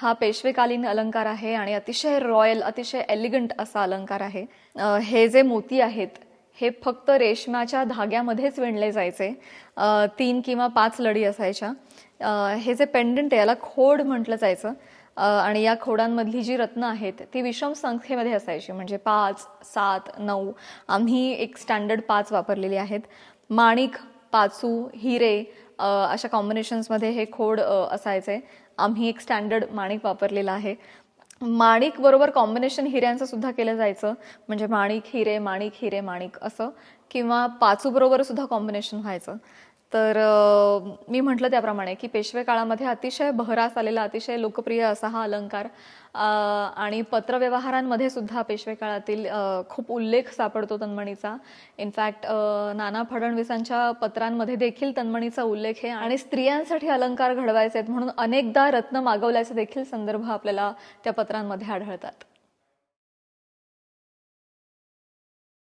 हा पेशवेकालीन अलंकार आहे आणि अतिशय रॉयल अतिशय एलिगंट असा अलंकार आहे. हे जे मोती आहेत हे फक्त रेशमाच्या धाग्यामध्येच विणले जायचे. तीन किंवा पाच लढी असायच्या. हे जे पेंडंट आहे याला खोड म्हटलं जायचं. आणि या खोडांमधली जी रत्न आहेत ती विषम संख्येमध्ये असायची. म्हणजे पाच सात नऊ आम्ही एक स्टँडर्ड पाच वापरलेली आहेत. माणिक पाचू हिरे अशा कॉम्बिनेशन्समध्ये हे खोड असायचे. आम्ही एक स्टँडर्ड माणिक वापरलेला आहे. माणिक बरोबर कॉम्बिनेशन हिऱ्यांचं सुद्धा केलं जायचं. म्हणजे माणिक हिरे माणिक हिरे माणिक असं. किंवा पाचू बरोबर सुद्धा कॉम्बिनेशन व्हायचं. तर मी म्हटलं त्याप्रमाणे की पेशवे काळामध्ये अतिशय बहरास आलेला अतिशय लोकप्रिय असा हा अलंकार आणि पत्रव्यवहारांमध्ये सुद्धा पेशवे काळातील खूप उल्लेख सापडतो तन्मणीचा. इनफॅक्ट नाना फडणवीसांच्या पत्रांमध्ये देखील तन्मणीचा उल्लेख आहे. आणि स्त्रियांसाठी अलंकार घडवायचे आहेत म्हणून अनेकदा रत्न मागवल्याचा देखील संदर्भ आपल्याला त्या पत्रांमध्ये आढळतात.